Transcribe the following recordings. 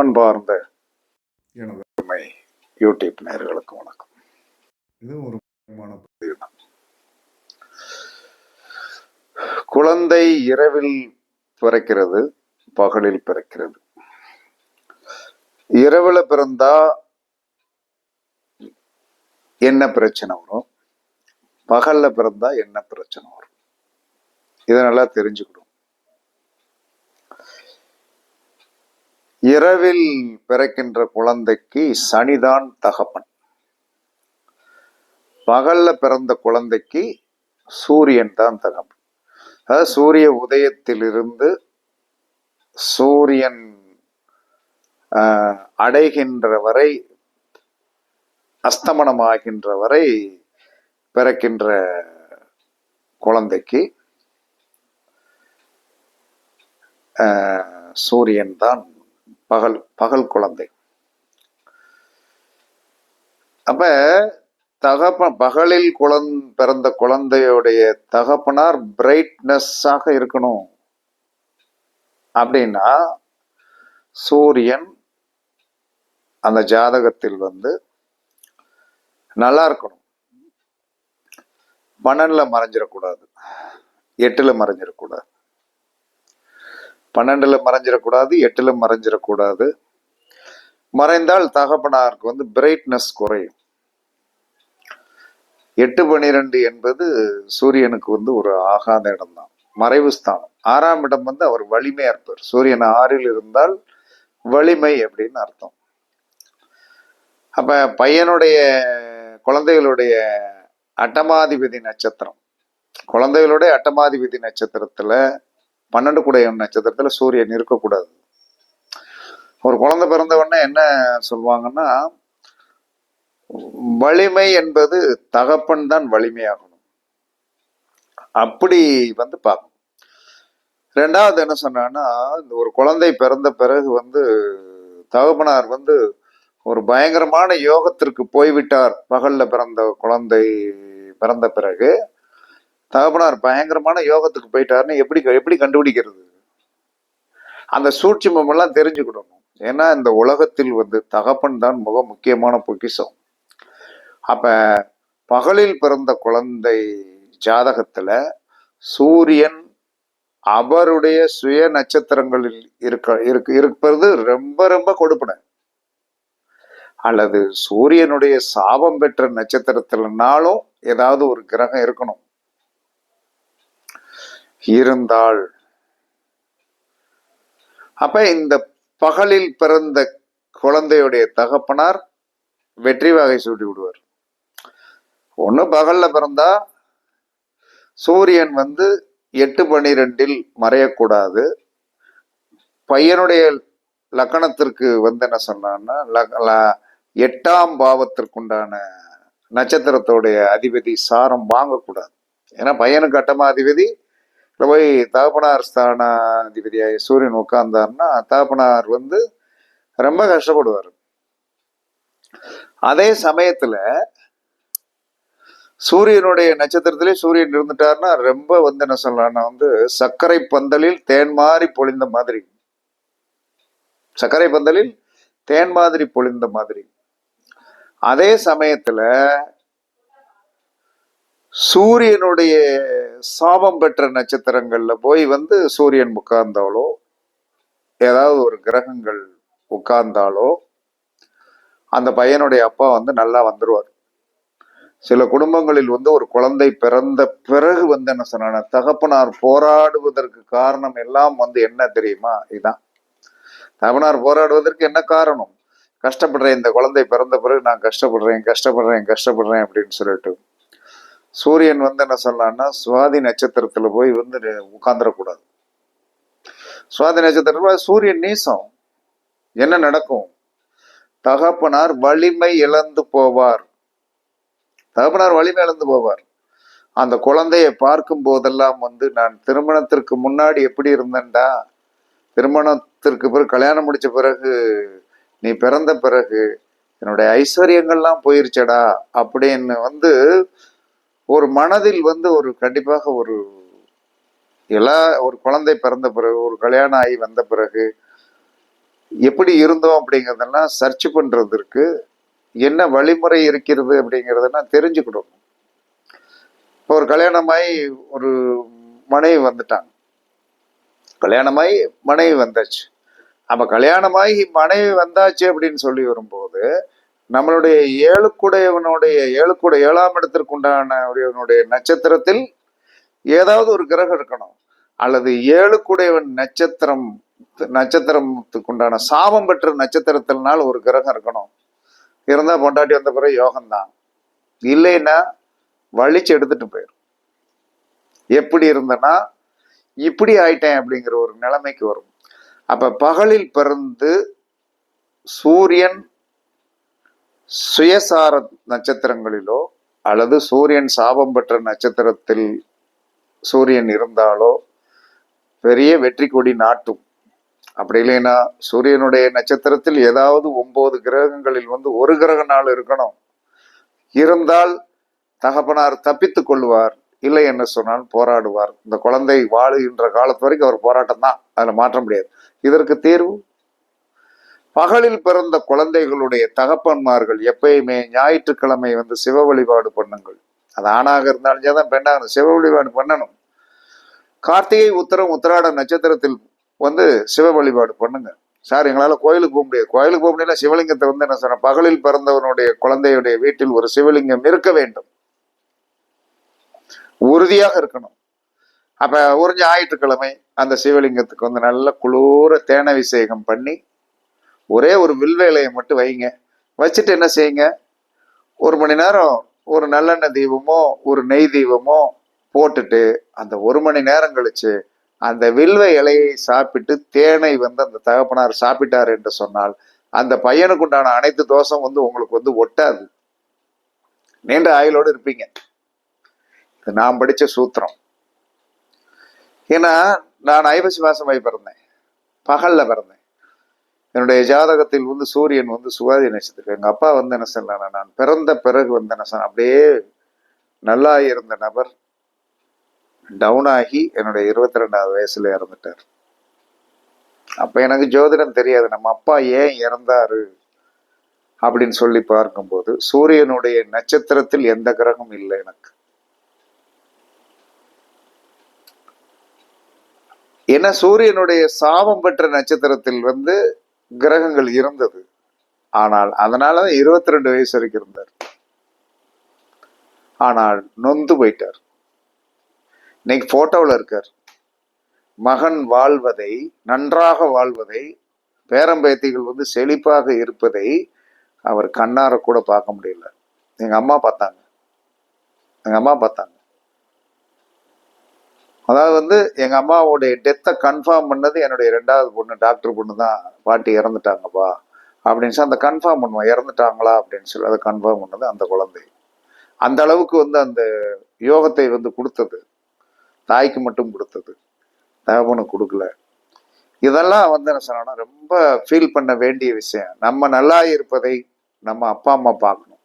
அன்பார்ந்த எனது யூடியூப் நேயர்களுக்கு வணக்கம். இது ஒரு முக்கியமான. குழந்தை இரவில் பிறக்கிறது பகலில் பிறக்கிறது. இரவுல பிறந்தா என்ன பிரச்சனை வரும்? பகல்ல பிறந்தா என்ன பிரச்சனை வரும்? இதை நல்லா தெரிஞ்சுக்கணும். இரவில் பிறக்கின்ற குழந்தைக்கு சனிதான் தகப்பன். பகல்ல பிறந்த குழந்தைக்கு சூரியன் தான் தகப்பன். அதாவது சூரிய உதயத்திலிருந்து சூரியன் அடைகின்ற வரை அஸ்தமனம் ஆகின்ற வரை பிறக்கின்ற குழந்தைக்கு சூரியன் தான் பகல் பகல் குழந்தை. அப்ப தகப்பன் பகலில் குழந் பிறந்த குழந்தையுடைய தகப்பனார் பிரைட்னஸ்ஸாக இருக்கணும். அப்படின்னா சூரியன் அந்த ஜாதகத்தில் வந்து நல்லா இருக்கணும். பன்னெண்டுல மறைஞ்சிடக்கூடாது எட்டுல மறைஞ்சிடக்கூடாது பன்னெண்டில் மறைஞ்சிடக்கூடாது எட்டில் மறைஞ்சிடக்கூடாது. மறைந்தால் தகப்பனாருக்கு வந்து பிரைட்னஸ் குறையும். எட்டு பனிரெண்டு என்பது சூரியனுக்கு வந்து ஒரு ஆகாத இடம்தான். மறைவு ஸ்தானம். ஆறாம் இடம் வந்து அவர் வலிமையா இருப்பார் சூரியன் ஆறில் இருந்தால் வலிமை அப்படின்னு அர்த்தம். அப்ப பையனுடைய குழந்தைகளுடைய அட்டமாதிபதி நட்சத்திரம். குழந்தைகளுடைய அட்டமாதிபதி நட்சத்திரத்துல பன்னெண்டு குடையம் நட்சத்திரத்தில் சூரியன் இருக்கக்கூடாது. ஒரு குழந்தை பிறந்த உடனே என்ன சொல்லுவாங்கன்னா வலிமை என்பது தகப்பன் தான் வலிமையாகணும். அப்படி வந்து பார்க்கணும். ரெண்டாவது என்ன சொன்னான்னா இந்த ஒரு குழந்தை பிறந்த பிறகு வந்து தகப்பனார் வந்து ஒரு பயங்கரமான யோகத்திற்கு போய்விட்டார். பகல்ல பிறந்த குழந்தை பிறந்த பிறகு தகப்பனார் பயங்கரமான யோகத்துக்கு போயிட்டாருன்னு எப்படி எப்படி கண்டுபிடிக்கிறது? அந்த சூட்சுமம் எல்லாம் தெரிஞ்சுக்கிடணும் ஏன்னா இந்த உலகத்தில் வந்து தகப்பன் தான் மிக முக்கியமான பொக்கிஷம். அப்ப பகலில் பிறந்த குழந்தை ஜாதகத்துல சூரியன் அவருடைய சுய நட்சத்திரங்களில் இருக்க இருக்கு இருப்பது ரொம்ப ரொம்ப கொடுப்பன. அல்லது சூரியனுடைய சாபம் பெற்ற நட்சத்திரத்திலனாலும் ஏதாவது ஒரு கிரகம் இருக்கணும். இருந்தாள். அப்ப இந்த பகலில் பிறந்த குழந்தையுடைய தகப்பனார் வெற்றி வகை சூட்டி விடுவார். ஒண்ணு பகல்ல பிறந்தா சூரியன் வந்து எட்டு பனிரெண்டில் மறையக்கூடாது. பையனுடைய லக்கணத்திற்கு வந்து என்ன சொன்னான்னா எட்டாம் பாவத்திற்குண்டான நட்சத்திரத்தோடைய அதிபதி சாரம் வாங்கக்கூடாது. ஏன்னா பையனுக்கு அட்டமா அதிபதி இதுல போய் தகப்பனார் ஸ்தானாதிபதியாகி சூரியன் உட்கார்ந்தாருன்னா தகப்பனார் வந்து ரொம்ப கஷ்டப்படுவார். அதே சமயத்துல சூரியனுடைய நட்சத்திரத்திலே சூரியன் இருந்துட்டாருன்னா ரொம்ப வந்து என்ன சொல்லலாம்னா வந்து சர்க்கரை பந்தலில் தேன் மாதிரி பொழிந்த மாதிரி. சர்க்கரை பந்தலில் தேன் மாதிரி பொழிந்த மாதிரி. அதே சமயத்துல சூரியனுடைய சாபம் பெற்ற நட்சத்திரங்கள்ல போய் வந்து சூரியன் உட்கார்ந்தாலோ ஏதாவது ஒரு கிரகங்கள் உட்கார்ந்தாலோ அந்த பையனுடைய அப்பா வந்து நல்லா வந்துருவார். சில குடும்பங்களில் வந்து ஒரு குழந்தை பிறந்த பிறகு வந்து என்ன சொன்னாங்க தகப்பனார் போராடுவதற்கு காரணம் எல்லாம் வந்து என்ன தெரியுமா? இதுதான் தகப்பனார் போராடுவதற்கு என்ன காரணம்? கஷ்டப்படுறேன் இந்த குழந்தை பிறந்த பிறகு நான் கஷ்டப்படுறேன் கஷ்டப்படுறேன் கஷ்டப்படுறேன் அப்படின்னு சொல்லிட்டு. சூரியன் வந்து என்ன சொல்லலாம்னா சுவாதி நட்சத்திரத்துல போய் வந்து உட்காந்துடக்கூடாது சுவாதி நட்சத்திரத்தில் சூரியன் நீசம். என்ன நடக்கும்? தகப்பனார் வலிமை இழந்து போவார். தகப்பனார் வலிமை இழந்து போவார். அந்த குழந்தையை பார்க்கும் போதெல்லாம் வந்து நான் திருமணத்திற்கு முன்னாடி எப்படி இருந்தேன்டா? திருமணத்திற்கு பிறகு கல்யாணம் முடிச்ச பிறகு நீ பிறந்த பிறகு என்னுடைய ஐஸ்வர்யங்கள்லாம் போயிருச்சடா அப்படின்னு வந்து ஒரு மனதில் வந்து ஒரு கண்டிப்பாக ஒரு எல்லா ஒரு குழந்தை பிறந்த பிறகு ஒரு கல்யாணம் ஆகி வந்த பிறகு எப்படி இருந்தோம் அப்படிங்கிறதெல்லாம் சர்ச் பண்ணுறதுக்கு என்ன வழிமுறை இருக்கிறது அப்படிங்கிறதெல்லாம் தெரிஞ்சுக்கணும். இப்போ ஒரு கல்யாணமாய் ஒரு மனைவி வந்துட்டாங்க. கல்யாணமாய் மனைவி வந்தாச்சு. அப்போ கல்யாணமாகி மனைவி வந்தாச்சு அப்படின்னு சொல்லி வரும்போது நம்மளுடைய ஏழுக்குடையவனுடைய ஏழுக்குடை ஏழாம் இடத்திற்குண்டான உடையவனுடைய ஒருவனுடைய நட்சத்திரத்தில் ஏதாவது ஒரு கிரகம் இருக்கணும். அல்லது ஏழுக்குடையவன் நட்சத்திரம் நட்சத்திரத்துக்குண்டான சாபம் பெற்ற நட்சத்திரத்தினால் ஒரு கிரகம் இருக்கணும். இருந்தா பொண்டாட்டி வந்த பிறகு யோகம்தான். இல்லைன்னா வலிச்சு எடுத்துட்டு போயிடும் எப்படி இருந்தனா இப்படி ஆயிட்டேன் அப்படிங்கிற ஒரு நிலைமைக்கு வரும். அப்ப பகலில் பிறந்து சூரியன் சுயசார நட்சத்திரங்களிலோ அல்லது சூரியன் சாபம் பெற்ற நட்சத்திரத்தில் சூரியன் இருந்தாலோ பெரிய வெற்றி கொடி நாட்டும். அப்படி இல்லைன்னா சூரியனுடைய நட்சத்திரத்தில் ஏதாவது ஒன்பது கிரகங்களில் வந்து ஒரு கிரக நாள் இருக்கணும். இருந்தால் தகப்பனார் தப்பித்துக் கொள்வார். இல்லை என்ன சொன்னால் போராடுவார். இந்த குழந்தை வாழுகின்ற காலத்து வரைக்கும் அவர் போராட்டம் தான். அதில் மாற்ற முடியாது இதற்கு தீர்வு? பகலில் பிறந்த குழந்தைகளுடைய தகப்பன்மார்கள் எப்பயுமே ஞாயிற்றுக்கிழமை வந்து சிவ வழிபாடு பண்ணுங்கள். அது ஆணாக இருந்தாலும் தான் பெண்ணாக சிவ வழிபாடு பண்ணணும். கார்த்திகை உத்தரம் உத்திராட நட்சத்திரத்தில் வந்து சிவ வழிபாடு பண்ணுங்க. சார் எங்களால் கோயிலுக்கு போக முடியாது. கோயிலுக்கு போக முடியல சிவலிங்கத்தை வந்து என்ன சொன்ன பகலில் பிறந்தவனுடைய குழந்தையுடைய வீட்டில் ஒரு சிவலிங்கம் இருக்க வேண்டும். உறுதியாக இருக்கணும். அப்ப ஒரு ஞாயிற்றுக்கிழமை அந்த சிவலிங்கத்துக்கு வந்து நல்ல குளூர தேன அபிஷேகம் பண்ணி ஒரே ஒரு வில்வேலையை மட்டும் வைங்க. வச்சுட்டு என்ன செய்யுங்க? ஒரு மணி நேரம் ஒரு நல்லெண்ணெய் தீபமோ ஒரு நெய் தீபமோ போட்டுட்டு அந்த ஒரு மணி நேரம் கழிச்சு அந்த வில்வ இலையை சாப்பிட்டு தேனை வந்து அந்த தகப்பனார் சாப்பிட்டார் என்று சொன்னால் அந்த பையனுக்கு உண்டான அனைத்து தோஷம் வந்து உங்களுக்கு வந்து ஒட்டாது. நீண்ட ஆயுளோடு இருப்பீங்க. இது நான் படித்த சூத்திரம். ஏன்னா நான் ஐப்பசி மாசமாய் பிறந்தேன். பகல்ல பிறந்தேன். என்னுடைய ஜாதகத்தில் வந்து சூரியன் வந்து சுவாதி நட்சத்திரம். எங்கள் அப்பா வந்து என்ன சொன்னாங்க நான் பிறந்த பிறகு வந்து என்ன சொன்ன அப்படியே நல்லா இருந்த நபர் டவுன் ஆகி என்னுடைய இருபத்தி ரெண்டாவது வயசுல இறந்துட்டார். அப்போ எனக்கு ஜோதிடம் தெரியாது நம்ம அப்பா ஏன் இறந்தாரு அப்படின்னு சொல்லி பார்க்கும்போது சூரியனுடைய நட்சத்திரத்தில் எந்த கிரகம் இல்லை எனக்கு. ஏன்னா சூரியனுடைய சாபம் பெற்ற நட்சத்திரத்தில் வந்து கிரகங்கள் இருந்தது. ஆனால் அதனால இருபத்தி ரெண்டு வயசு வரைக்கும் இருந்தார். ஆனால் நொந்து போயிட்டார். இன்னைக்கு போட்டோவில் இருக்கார். மகன் வாழ்வதை நன்றாக வாழ்வதை பேரம்பேத்திகள் வந்து செழிப்பாக இருப்பதை அவர் கண்ணார கூட பார்க்க முடியல. எங்கள் அம்மா பார்த்தாங்க. எங்கள் அம்மா பார்த்தாங்க. அதாவது வந்து எங்க அம்மாவுடைய டெத்தை கன்ஃபார்ம் பண்ணது என்னுடைய ரெண்டாவது பொண்ணு டாக்டர் பொண்ணு தான். பாட்டி இறந்துட்டாங்கப்பா. அப்படின்னு சொல்லி அந்த கன்ஃபார்ம் பண்ணுவோம் இறந்துட்டாங்களா? அப்படின்னு சொல்லி அதை கன்ஃபார்ம் பண்ணது அந்த குழந்தை. அந்த அளவுக்கு வந்து அந்த யோகத்தை வந்து கொடுத்தது. தாய்க்கு மட்டும் கொடுத்தது. தகவனுக்கு கொடுக்கல. இதெல்லாம் வந்து என்ன சொன்னா ரொம்ப ஃபீல் பண்ண வேண்டிய விஷயம். நம்ம நல்லா இருப்பதை நம்ம அப்பா அம்மா பார்க்கணும்.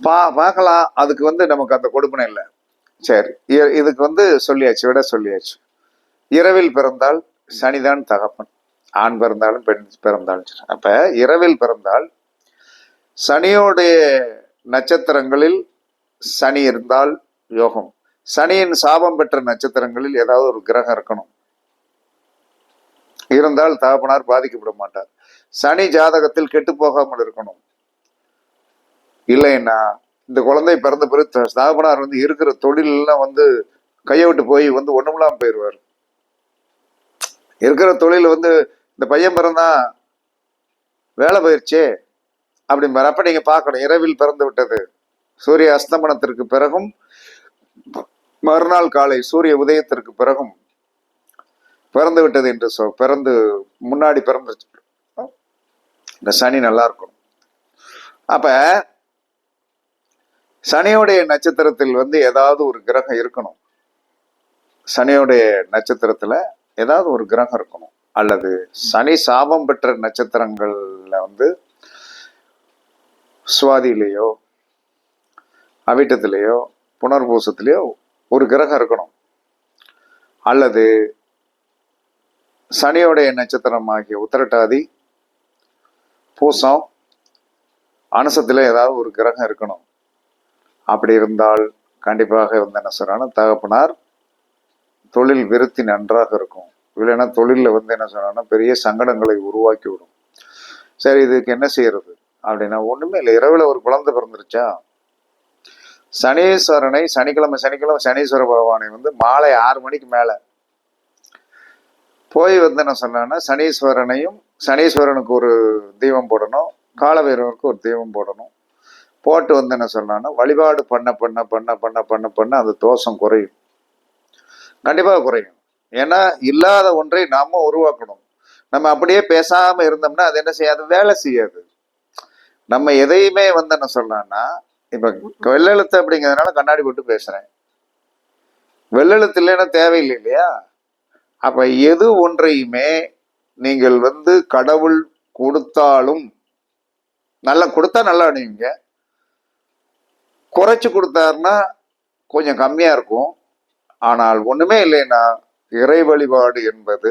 பா பார்க்கலாம். அதுக்கு வந்து நமக்கு அந்த கொடுப்பனை இல்லை. சரி இ- இதுக்கு வந்து சொல்லியாச்சு விட சொல்லியாச்சு. இரவில் பிறந்தால் சனிதான் தகப்பன். ஆண் பிறந்தாலும் பெண் பிறந்தாலும் சரி. அப்போ இரவில் பிறந்தால் சனியோடைய நட்சத்திரங்களில் சனி இருந்தால் யோகம். சனியின் சாபம் பெற்ற நட்சத்திரங்களில் ஏதாவது ஒரு கிரகம் இருக்கணும். இருந்தால் தகப்பனார் பாதிக்கப்பட மாட்டார். சனி ஜாதகத்தில் கெட்டு போகாமல் இருக்கணும். இல்லைன்னா இந்த குழந்தை பிறந்த பிறகு ஸ்தாபனார் வந்து இருக்கிற தொழிலெல்லாம் வந்து கையை விட்டு போய் வந்து ஒண்ணுமில்லாம போயிடுவார். இருக்கிற தொழில் வந்து இந்த பையன் பிறந்தா வேலை போயிருச்சே அப்படிம்பார். அப்ப நீங்க பார்க்கணும் இரவில் பிறந்து விட்டது. சூரிய அஸ்தமனத்திற்கு பிறகும் மறுநாள் காலை சூரிய உதயத்திற்கு பிறகும் பிறந்து விட்டது என்று சொ பிறந்து முன்னாடி பிறந்துருச்சு. இந்த சனி நல்லா இருக்கும் அப்போ சனியோடைய நட்சத்திரத்தில் வந்து ஏதாவது ஒரு கிரகம் இருக்கணும். சனியோடைய நட்சத்திரத்துல ஏதாவது ஒரு கிரகம் இருக்கணும். அல்லது சனி சாபம் பெற்ற நட்சத்திரங்கள்ல வந்து சுவாதியிலேயோ அவிட்டத்திலேயோ புனர்பூசத்திலேயோ ஒரு கிரகம் இருக்கணும். அல்லது சனியோடைய நட்சத்திரமாகிய உத்திரட்டாதி பூசம் அனுசத்தில் ஏதாவது ஒரு கிரகம் இருக்கணும். அப்படி இருந்தால் கண்டிப்பாக வந்து என்ன சொல்கிறாங்கன்னா தகப்பனார் தொழில் விருத்தி நன்றாக இருக்கும். இல்லைன்னா தொழிலில் வந்து என்ன சொன்னாங்கன்னா பெரிய சங்கடங்களை உருவாக்கி விடும் சரி இதுக்கு என்ன செய்யறது? அப்படின்னா ஒண்ணுமே இல்லை. இரவுல ஒரு குழந்தை பிறந்துருச்சா? சனீஸ்வரனை சனிக்கிழமை சனிக்கிழமை சனீஸ்வர பகவானை வந்து மாலை ஆறு மணிக்கு மேல போய் வந்து என்ன சொன்னான்னா சனீஸ்வரனையும் சனீஸ்வரனுக்கு ஒரு தீபம் போடணும். காலபைரவருக்கு ஒரு தீபம் போடணும். போட்டு வந்து என்ன சொன்னான்னா வழிபாடு பண்ண பண்ண பண்ண பண்ண பண்ண பண்ண அந்த தோஷம் குறையும். கண்டிப்பாக குறையும். ஏன்னா இல்லாத ஒன்றை நாம உருவாக்கணும். நம்ம அப்படியே பேசாமல் இருந்தோம்னா அது என்ன செய்யாது? வேலை செய்யாது. நம்ம எதையுமே வந்து என்ன சொல்லலாம்னா இப்போ வெள்ளெழுத்து அப்படிங்கிறதுனால கண்ணாடி போட்டு பேசுகிறேன் வெள்ளெழுத்து இல்லைன்னா தேவையில்லை இல்லையா? அப்போ எது ஒன்றையுமே நீங்கள் வந்து கடவுள் கொடுத்தாலும் நல்லா கொடுத்தா நல்லா அணிவீங்க குறைச்சி கொடுத்தாருன்னா கொஞ்சம் கம்மியாக இருக்கும். ஆனால் ஒன்றுமே இல்லைன்னா இறை வழிபாடு என்பது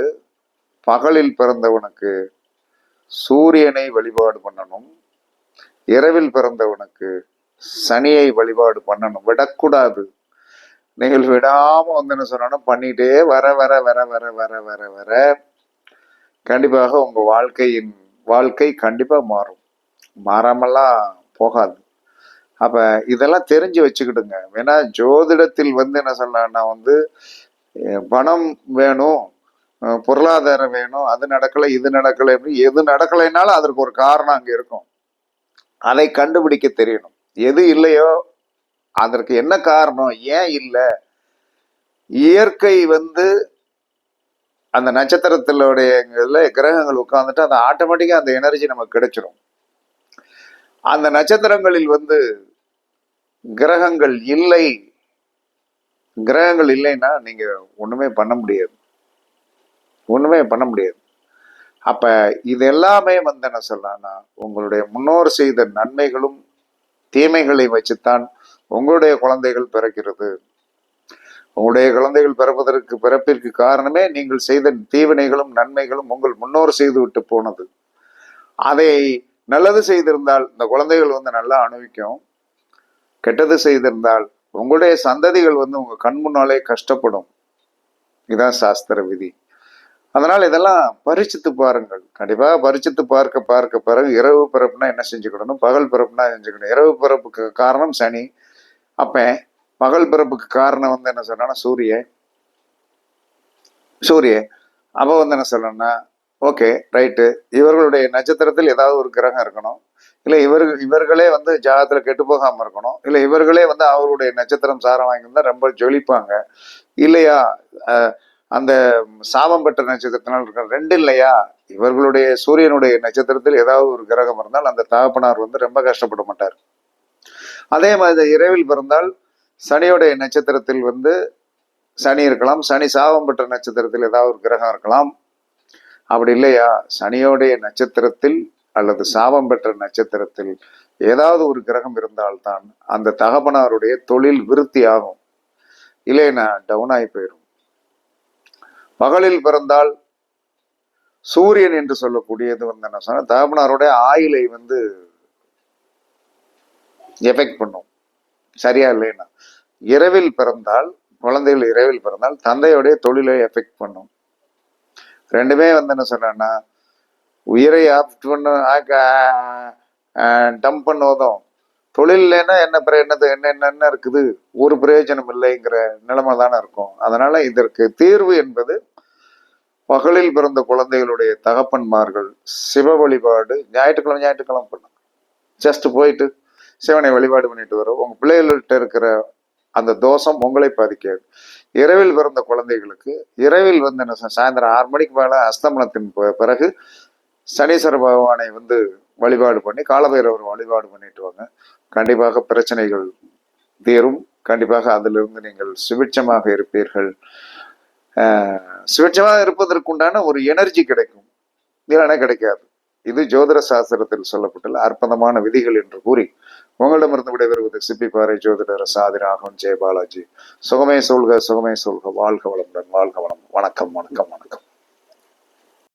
பகலில் பிறந்தவனுக்கு சூரியனை வழிபாடு பண்ணணும். இரவில் பிறந்தவனுக்கு சனியை வழிபாடு பண்ணணும். விடக்கூடாது. நீங்கள் விடாம வந்து என்ன சொன்னாலும் பண்ணிட்டே வர வர வர வர வர வர வர கண்டிப்பாக உங்க வாழ்க்கையின் வாழ்க்கை கண்டிப்பா மாறும். மாறாமலாம் போகாது. அப்ப இதெல்லாம் தெரிஞ்சு வச்சுக்கிடுங்க ஏன்னா ஜோதிடத்தில் வந்து என்ன சொல்லலாம்னா வந்து பணம் வேணும் பொருளாதாரம் வேணும் அது நடக்கலை இது நடக்கலை எது நடக்கலைனாலும் அதற்கு ஒரு காரணம் அங்கே இருக்கும். அதை கண்டுபிடிக்க தெரியணும். எது இல்லையோ அதற்கு என்ன காரணம் ஏன் இல்லை? இயற்கை வந்து அந்த நட்சத்திரத்திலுடைய கிரகங்கள் உட்காந்துட்டு அந்த ஆட்டோமேட்டிக்காக அந்த எனர்ஜி நமக்கு கிடைச்சிடும் அந்த நட்சத்திரங்களில் வந்து கிரகங்கள் இல்லை. கிரகங்கள் இல்லைன்னா நீங்க ஒண்ணுமே பண்ண முடியாது. ஒண்ணுமே பண்ண முடியாது. அப்ப இது எல்லாமே வந்து என்ன சொல்லலாம்னா உங்களுடைய முன்னோர் செய்த நன்மைகளும் தீமைகளை வச்சுத்தான் உங்களுடைய குழந்தைகள் பிறக்கிறது. உங்களுடைய குழந்தைகள் பிறப்பதற்கு பிறப்பிற்கு காரணமே நீங்கள் செய்த தீவினைகளும் நன்மைகளும் உங்கள் முன்னோர் செய்து விட்டு போனது. அதை நல்லது செய்திருந்தால் இந்த குழந்தைகள் வந்து நல்லா அனுபவிக்கும். கெட்டது செய்திருந்தால் உங்களுடைய சந்ததிகள் வந்து உங்க கண் முன்னாலே கஷ்டப்படும். இதுதான் சாஸ்திர விதி. அதனால் இதெல்லாம் பரிச்சித்து பாருங்கள். கண்டிப்பாக பரிச்சித்து பார்க்க பார்க்க பிறகு இரவு பிறப்புனா என்ன செஞ்சுக்கிடணும்? பகல் பிறப்புனா செஞ்சுக்கணும் இரவு பிறப்புக்கு காரணம் சனி. அப்ப பகல் பிறப்புக்கு காரணம் வந்து என்ன சொன்னா சூரிய. சூரிய. அப்போ வந்து என்ன சொல்லணும்னா ஓகே ரைட்டு. இவர்களுடைய நட்சத்திரத்தில் ஏதாவது ஒரு கிரகம் இருக்கணும். இல்லை இவர்கள் இவர்களே வந்து ஜாதகத்தில் கெட்டு போகாமல் இருக்கணும். இல்லை இவர்களே வந்து அவருடைய நட்சத்திரம் சாரம் வாங்கியிருந்தா ரொம்ப ஜொலிப்பாங்க. இல்லையா? அந்த சாபம் பெற்ற நட்சத்திரத்தினால் இருக்க ரெண்டு இல்லையா? இவர்களுடைய சூரியனுடைய நட்சத்திரத்தில் ஏதாவது ஒரு கிரகம் இருந்தால் அந்த தகப்பனார் வந்து ரொம்ப கஷ்டப்பட மாட்டார். அதே மாதிரி இரவில் பிறந்தால் சனியுடைய நட்சத்திரத்தில் வந்து சனி இருக்கலாம். சனி சாபம் பெற்ற நட்சத்திரத்தில் ஏதாவது ஒரு கிரகம் இருக்கலாம். அப்படி இல்லையா? சனியோடைய நட்சத்திரத்தில் அல்லது சாபம் பெற்ற நட்சத்திரத்தில் ஏதாவது ஒரு கிரகம் இருந்தால்தான் அந்த தகப்பனாருடைய தொழில் விருத்தி ஆகும் இல்லைன்னா டவுன் ஆகி போயிடும் மகளில் பிறந்தால் சூரியன் என்று சொல்லக்கூடியது வந்து என்ன சொன்னா தகப்பனாருடைய ஆயிலை வந்து எஃபெக்ட் பண்ணும். சரியா இல்லைன்னா. இரவில் பிறந்தால் குழந்தைகள் இரவில் பிறந்தால் தந்தையுடைய தொழிலை எஃபெக்ட் பண்ணும். ரெண்டுமே வந்து என்ன சொன்னா உயிரை ஆப்ட் பண்ண டம்ப் பண்ணுவதும் தொழில் இல்லைன்னா என்ன பிற என்னது என்ன என்னென்ன இருக்குது? ஒரு பிரயோஜனம் இல்லைங்கிற நிலைமை தானே இருக்கும். அதனால இதற்கு தீர்வு என்பது பகலில் பிறந்த குழந்தைகளுடைய தகப்பன்மார்கள் சிவ வழிபாடு ஞாயிற்றுக்கிழமை ஞாயிற்றுக்கிழமை பண்ணும். ஜஸ்ட் போயிட்டு சிவனை வழிபாடு பண்ணிட்டு வரும். உங்க பிள்ளைகள்கிட்ட இருக்கிற அந்த தோஷம் உங்களை பாதிக்காது. இரவில் பிறந்த குழந்தைகளுக்கு இரவில் வந்து என்ன சாயந்தரம் ஆறு மணிக்கு மேலே அஸ்தமனத்தின் பிறகு சனீஸ்வர பகவானை வந்து வழிபாடு பண்ணி காலபைரவர் வழிபாடு பண்ணிட்டு வாங்க கண்டிப்பாக பிரச்சனைகள் தீரும். கண்டிப்பாக அதிலிருந்து நீங்கள் சுபிட்சமாக இருப்பீர்கள். சுபிட்சமாக இருப்பதற்குண்டான ஒரு எனர்ஜி கிடைக்கும். இல்லைன்னா கிடைக்காது. இது ஜோதிட சாஸ்திரத்தில் சொல்லப்பட்டுள்ள அற்புதமான விதிகள் என்று கூறி உங்களிடமிருந்து விடைபெறுவது சிப்பிப்பாறை ஜோதிடர் சாதி ராகவன் ஜெயபாலாஜி. சுகமே சொல்க சுகமே சொல்க. வாழ்க வளமுடன் வாழ்க வளம் வணக்கம் வணக்கம் வணக்கம்.